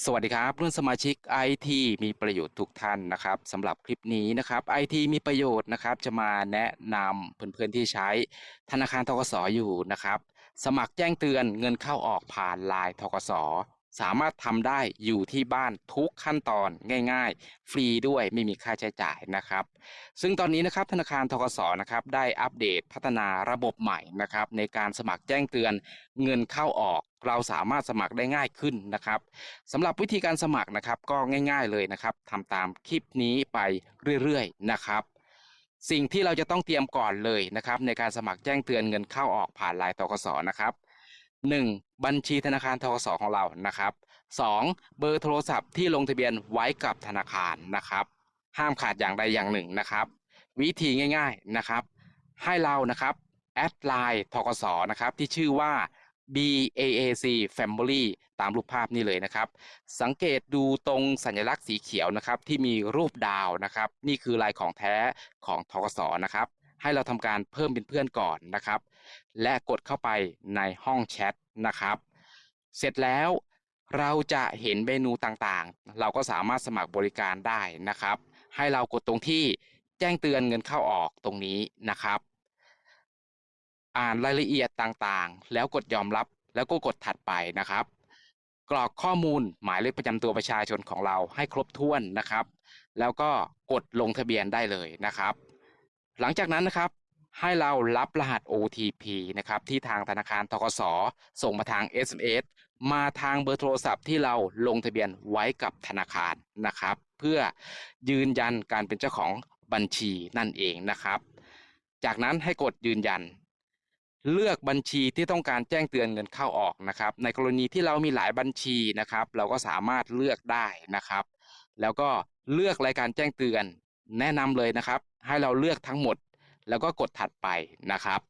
สวัสดีครับเพื่อนสมาชิก IT มีประโยชน์ทุกท่านนะครับสำหรับคลิปนี้นะครับ IT มีประโยชน์นะครับ จะมาแนะนำเพื่อนๆที่ใช้ธนาคารทกสอยู่นะครับ สมัครแจ้งเตือนเงินเข้าออกผ่านไลน์ทกส สามารถทำได้อยู่ที่บ้านทุกขั้นตอนง่าย ๆ ฟรีด้วยไม่มีค่าใช้จ่ายนะครับ ซึ่งตอนนี้นะครับธนาคารทกสนะครับได้อัปเดตพัฒนาระบบใหม่นะครับในการสมัครแจ้งเตือนเงินเข้าออก เราสามารถสมัครได้ง่ายขึ้นนะครับสำหรับวิธีการสมัครนะครับก็ง่าย ๆเลยนะครับทำตามคลิปนี้ไปเรื่อยๆนะครับสิ่งที่เราจะต้องเตรียมก่อนเลยนะครับในการสมัครแจ้งเตือนเงินเข้าออกผ่านไลน์ตกสนะครับ 1. บัญชีธนาคารทกสของเรานะครับ 2. เบอร์โทรศัพท์ที่ลงทะเบียนไว้กับธนาคารนะครับ ห้ามขาดอย่างใดอย่างหนึ่งนะครับ วิธีง่ายๆนะครับ ให้เรานะครับแอดไลน์ทกสนะครับที่ชื่อว่า BAAC Family ตามรูปภาพนี้เลยนะครับ สังเกตดูตรงสัญลักษณ์สีเขียวนะครับที่มีรูปดาวนะครับ นี่คือลายของแท้ของทกสนะครับ ให้เราทำการเพิ่มเป็นเพื่อนก่อนนะครับ และกดเข้าไปในห้องแชทนะครับ เสร็จแล้วเราจะเห็นเมนูต่างๆ เราก็สามารถสมัครบริการได้นะครับ ให้เรากดตรงที่แจ้งเตือนเงินเข้าออกตรงนี้นะครับ อ่านรายละเอียดต่างๆ แล้วกดยอมรับแล้วก็กดถัดไปนะครับ กรอกข้อมูลหมายเลขประจำตัวประชาชนของเราให้ครบถ้วนนะครับ แล้วก็กดลงทะเบียนได้เลยนะครับ หลังจากนั้นนะครับให้เรารับรหัส OTP นะครับที่ทางธนาคารทกสส่งมาทาง SMS มาทางเบอร์โทรศัพท์ที่เราลงทะเบียนไว้กับธนาคารนะครับ เพื่อยืนยันการเป็นเจ้าของบัญชีนั่นเองนะครับ จากนั้นให้กดยืนยัน เลือกบัญชีที่ต้องการแจ้งเตือนเงินเข้าออกนะครับ ในกรณีที่เรามีหลายบัญชีนะครับ เราก็สามารถเลือกได้นะครับ แล้วก็เลือกรายการแจ้งเตือนแนะนำเลยนะครับ ให้เราเลือกทั้งหมด แล้วก็กดถัดไปนะครับ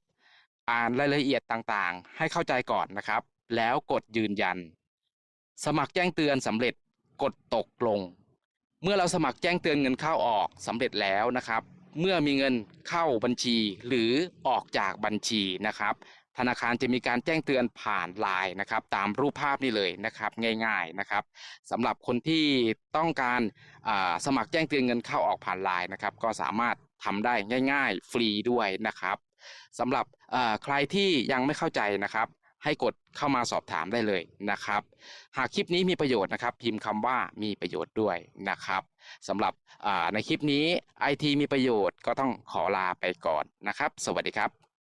อ่านรายละเอียดต่างๆ ให้เข้าใจก่อนนะครับ แล้วกดยืนยัน สมัครแจ้งเตือนสำเร็จกดตกลง เมื่อเราสมัครแจ้งเตือนเงินเข้าออกสำเร็จแล้วนะครับ เมื่อมีเงินเข้าบัญชีหรือออกจากบัญชีนะครับ ธนาคารจะมีการแจ้งเตือนผ่านไลน์นะครับตามรูปภาพนี้เลยนะครับง่ายๆนะครับสำหรับคนที่ต้องการสมัครแจ้งเตือนเงินเข้าออกผ่านไลน์นะครับก็สามารถทำได้ง่าย ๆ ฟรีด้วยนะครับสำหรับใครที่ยังไม่เข้าใจนะครับ ให้กดเข้ามาสอบถามได้เลยนะครับ หากคลิปนี้มีประโยชน์นะครับ พิมพ์คำว่ามีประโยชน์ด้วยนะครับสำหรับในคลิปนี้ไอทีมีประโยชน์ก็ต้องขอลาไปก่อนนะครับ สวัสดีครับ